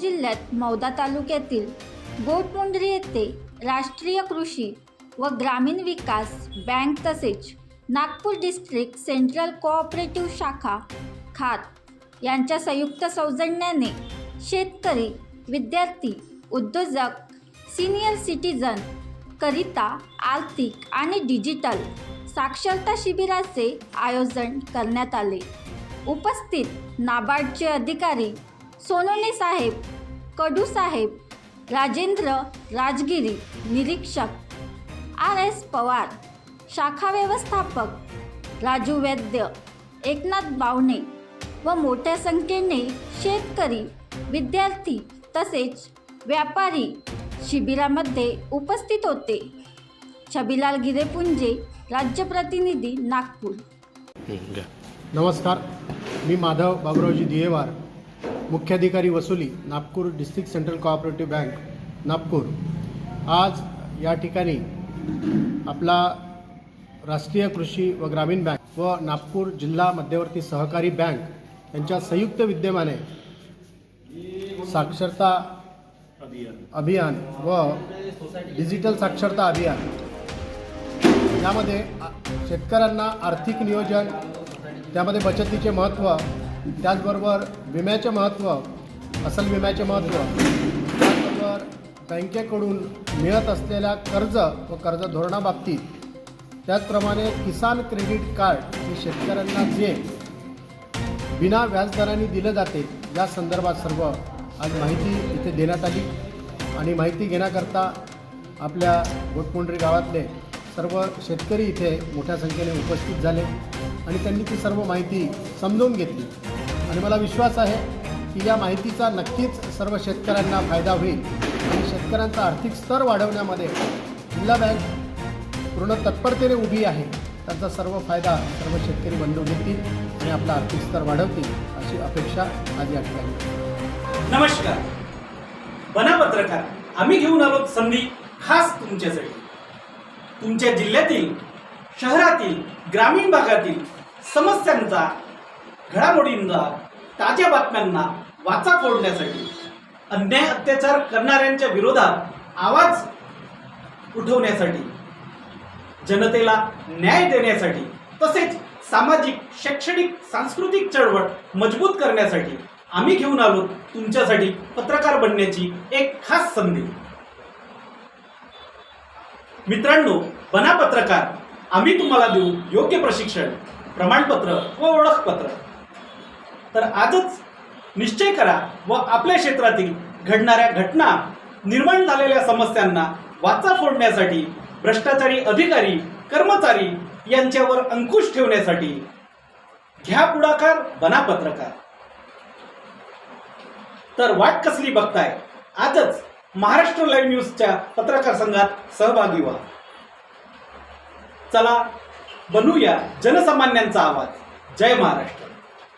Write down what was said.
जिल्ह्यात मौदा तालुक्यातील गोटमुंडरी येथे राष्ट्रीय कृषी व ग्रामीण विकास बँक तसेच नागपूर डिस्ट्रिक्ट सेंट्रल कोऑपरेटिव्ह शाखा खात यांच्या संयुक्त सौजन्याने शेतकरी विद्यार्थी उद्योजक सिनियर सिटीजन करिता आर्थिक आणि डिजिटल साक्षरता शिबिराचे आयोजन करण्यात आले. उपस्थित नाबार्डचे अधिकारी सोनोने साहेब कडू साहेब राजेंद्र राजगिरी निरीक्षक आर एस पवार शाखा व्यवस्थापक राजू वैद्य एकनाथ बावणे व मोठ्या संख्येने शेतकरी विद्यार्थी तसेच व्यापारी शिबिरामध्ये उपस्थित होते. छबिलाल गिरेपुंजे राज्य प्रतिनिधी नागपूर. नमस्कार. मी माधव बाबुरावजी दियेवार. मुख्याधिकारी वसुली Nagpur district central cooperative bank Nagpur. आज या ठिकाणी आपला राष्ट्रीय कृषी व ग्रामीण बँक व नागपूर जिल्हा मध्यवर्ती सहकारी बँक यांच्या संयुक्त विद्यमाने साक्षरता अभियान व डिजिटल साक्षरता अभियान. यामध्ये शेतकऱ्यांना आर्थिक नियोजन त्यामध्ये बचतीचे महत्त्व त्याचबरोबर विम्याचे महत्त्व फसल विम्याचे महत्त्व त्याचबरोबर बँकेकडून मिळत असलेल्या कर्ज व कर्ज धोरणाबाबतीत. त्याचप्रमाणे किसान क्रेडिट कार्ड हे शेतकऱ्यांना जे बिना व्याजदराने दिलं जाते या संदर्भात सर्व आज माहिती इथे देण्यात आली. आणि माहिती घेण्याकरता आपल्या गोटमुंडरी गावातले सर्व शेतकरी इथे मोठ्या संख्येने उपस्थित झाले आणि त्यांनी ती सर्व माहिती समजून घेतली. आणि मला विश्वास आहे की या माहितीचा नक्कीच सर्व शेतकऱ्यांना फायदा होईल. आणि शेतकऱ्यांचा आर्थिक स्तर वाढवण्यामध्ये जिल्हा बँक पूर्ण तत्परतेने उभी आहे. त्यांचा सर्व फायदा सर्व शेतकरी बंधू घेतील आणि आपला आर्थिक स्तर वाढवतील अशी अपेक्षा माझी या ठिकाणी. नमस्कार. बना पत्रकार आम्ही घेऊन आलो संधी खास तुमच्यासाठी. तुमच्या जिल्ह्यातील शहरातील ग्रामीण भागातील समस्यांचा घडामोडींना ताज्या बातम्यांना वाचा फोडण्यासाठी. अन्याय अत्याचार करणाऱ्यांच्या विरोधात आवाज उठवण्यासाठी जनतेला न्याय देण्यासाठी तसेच सामाजिक शैक्षणिक सांस्कृतिक चळवळ मजबूत करण्यासाठी आम्ही घेऊन आलो तुमच्यासाठी पत्रकार बनण्याची एक खास संधी. मित्रांनो बना पत्रकार आम्ही तुम्हाला देऊ योग्य प्रशिक्षण प्रमाणपत्र व ओळखपत्र. तर आजच निश्चय करा व आपल्या क्षेत्रातील घडणाऱ्या घटना निर्माण झालेल्या समस्यांना वाचा फोडण्यासाठी भ्रष्टाचारी अधिकारी कर्मचारी यांच्यावर अंकुश ठेवण्यासाठी घ्या पुढाकार बना पत्रकार. तर वाट कसली बघताय? आजच महाराष्ट्र लाईव्ह न्यूजच्या पत्रकार संघात सहभागी व्हा. चला बनूया जनसामान्यांचा आवाज. जय महाराष्ट्र.